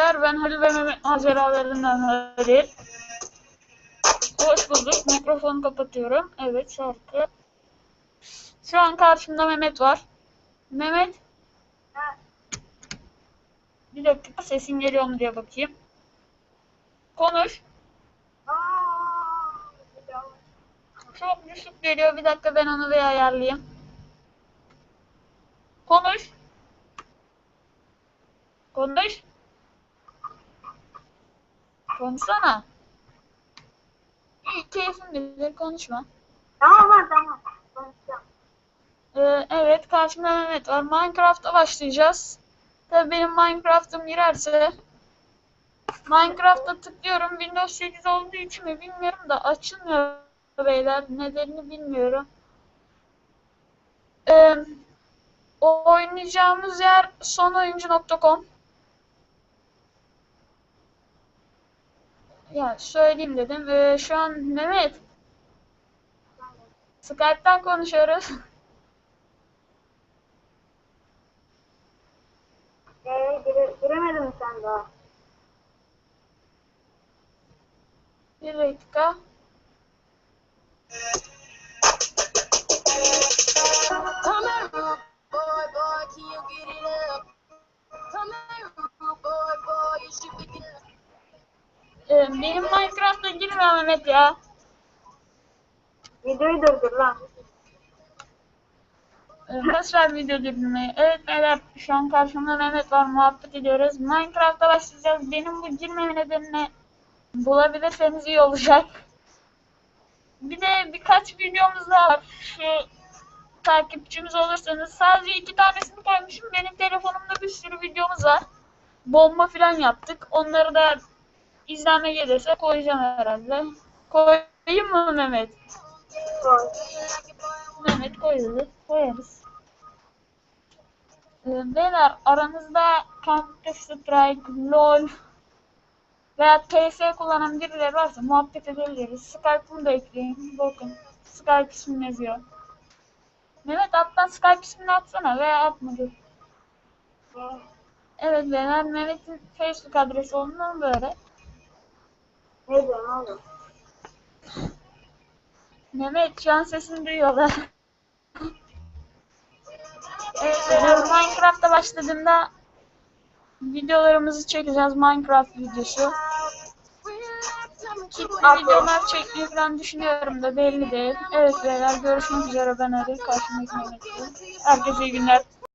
beyler ben Halil ve Mehmet maceralarından Halil. Hoş bulduk. Mikrofonu kapatıyorum. Evet şarkı. Şu an karşımda Mehmet var. Mehmet. Bir dakika sesin geliyor mu diye bakayım. Konuş. Çok düşük geliyor. Bir dakika ben onu bir ayarlayayım. Konuş. Konuş. Konuşsana. İyi keyfin bilir konuşma. Tamam lan tamam. Konuşacağım. Ee, evet karşımda Mehmet var. Minecraft'a başlayacağız. Tabii benim Minecraft'ım girerse Minecraft'a tıklıyorum. Windows 8 olduğu için mi bilmiyorum da açılmıyor beyler. Nedenini bilmiyorum. Ee, oynayacağımız yer sonoyuncu.com Ya söyleyeyim dedim. Ee, şu an Mehmet Skype'tan konuşuyoruz. Ee, gire, giremedin mi sen daha? Bir dakika. Come Ee, benim Minecraft'a girmiyor Mehmet ya. Videoyu durdur lan. Ee, Nasıl ver video durdurmayı? Evet beyler şu an karşımda Mehmet var muhabbet ediyoruz. Minecraft'a başlayacağız. Benim bu girmeme nedenini bulabilirseniz iyi olacak. Bir de birkaç videomuz daha var. Şu takipçimiz olursanız sadece iki tanesini koymuşum. Benim telefonumda bir sürü videomuz var. Bomba falan yaptık. Onları da izlenme gelirse koyacağım herhalde. Koyayım mı Mehmet? Koy. Mehmet koyarız. Koyarız. Ee, beyler aranızda Counter Strike, LoL veya TS kullanan birileri varsa muhabbet edebiliriz. Skype'ını da ekleyin. Bakın. Skype ismini yazıyor. Mehmet alttan Skype ismini atsana veya atmadı. Evet beyler Mehmet'in Facebook adresi ondan böyle. Ne diyorsun oğlum? Mehmet şu an sesini duyuyorlar. evet, Minecraft'a başladığımda videolarımızı çekeceğiz. Minecraft videosu. Kitli videolar çekmeyi falan düşünüyorum da belli değil. Evet beyler görüşmek üzere ben Ali. Karşımdaki Mehmet'ti. Herkese iyi günler.